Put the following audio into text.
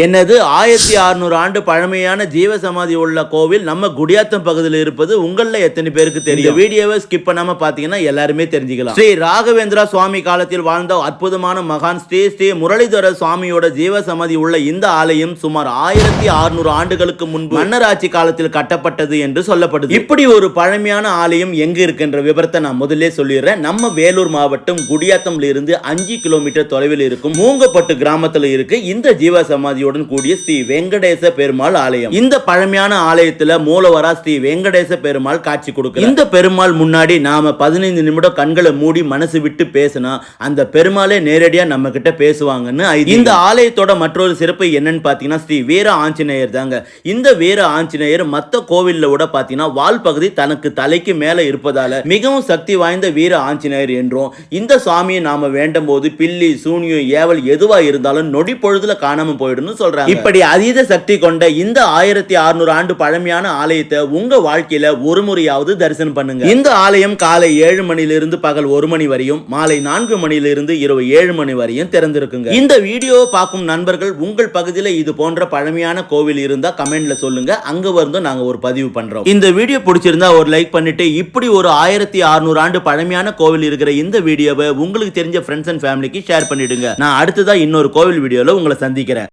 என்னது ஆயிரத்தி அறுநூறு ஆண்டு பழமையான ஜீவ சமாதி உள்ள கோவில் நம்ம குடியாத்தம் பகுதியில் இருப்பது உங்கள எத்தனை பேருக்கு தெரியும்? வீடியோவை ஸ்கிப் பண்ணாம பாத்தீங்கன்னா எல்லாருமே தெரிஞ்சுக்கலாம். ஸ்ரீ ராகவேந்திரா சுவாமி காலத்தில் வாழ்ந்த அற்புதமான மகான் ஸ்ரீ ஸ்ரீ முரளிதர சுவாமியோட ஜீவ சமாதி உள்ள இந்த ஆலயம் சுமார் ஆயிரத்தி அறுநூறு ஆண்டுகளுக்கு முன்பு மன்னராட்சி காலத்தில் கட்டப்பட்டது என்று சொல்லப்படுது. இப்படி ஒரு பழமையான ஆலயம் எங்க இருக்குன்ற விவரத்தை நான் முதல்ல சொல்லிடுறேன். நம்ம வேலூர் மாவட்டம் குடியாத்தம்ல இருந்து அஞ்சு கிலோமீட்டர் தொலைவில் இருக்கும் மூங்கப்பட்டு கிராமத்துல இருக்கு. இந்த ஜீவ சமாதியுடன் கூடிய ஸ்ரீ வெங்கடேச பெருமாள் ஆலயம். இந்த பழமையான ஆலயத்துல மூலவரா ஸ்ரீ வெங்கடேச பெருமாள் காட்சி கொடுக்க இந்த பெருமாள் முன்னாடி நாம பதினைந்து நிமிடம் கண்களை மூடி மனசு விட்டு பேசினா அந்த பெருமாளே நேரடியா நம்ம கிட்ட பேசுவாங்கன்னு இந்த ஆலயத்தோட மற்றொரு சிறப்பு என்னன்னு பாத்தீங்கன்னா ஸ்ரீ வீர ஆஞ்சநேயர் தாங்க. இந்த வீர ஆஞ்சநேயர் மத்த கோவில்ல விட பாத்தீங்கன்னா வால் பகுதி தனக்கு தலைக்கு மேல இருப்பதால மிகவும் சக்தி வாய்ந்த வீர ஆஞ்சநேயர் என்றும் இந்த சுவாமியை நாம வேண்டும் போது பில்லி சூனியம் ஏவல் எதுவா இருந்தாலும் நொடி பொழுதுல காணாம போயிடும்னு சொல்றாங்க. இப்படி அதீத சக்தி கொண்ட இந்த ஆயிரத்தி அறுநூறு ஆண்டு பழமையான ஆலயத்தை உங்க வாழ்க்கையில ஒரு முறையாவது தரிசனம் பண்ணுங்க. இந்த ஆலயம் காலை ஏழு மணிலிருந்து பகல் ஒரு மணி வரையும் மாலை நான்கு மணிலிருந்து இரவு ஏழு மணி வரையும் திறந்திருக்குங்க. இந்த வீடியோவை பார்க்கும் நண்பர்கள் உங்கள் பகுதியில் இது போன்ற பழமையான கோவில் இருந்தா கமெண்ட்ல சொல்லுங்க. அங்க வந்து நாங்க ஒரு பதிவு பண்றோம். இந்த வீடியோ பிடிச்சிருந்தா ஒரு லைக் பண்ணிட்டு இப்படி ஒரு ஆயிரத்தி அறுநூறு ஆண்டு பழமையான கோவில் இருக்கிற இந்த வீடியோவை உங்களுக்கு தெரிஞ்ச ஃப்ரெண்ட்ஸ் அண்ட் ஃபேமிலிக்கு ஷேர் பண்ணிடுங்க. நான் அடுத்ததா இன்னொரு கோவில் வீடியோல உங்களை சந்திக்கிறேன்.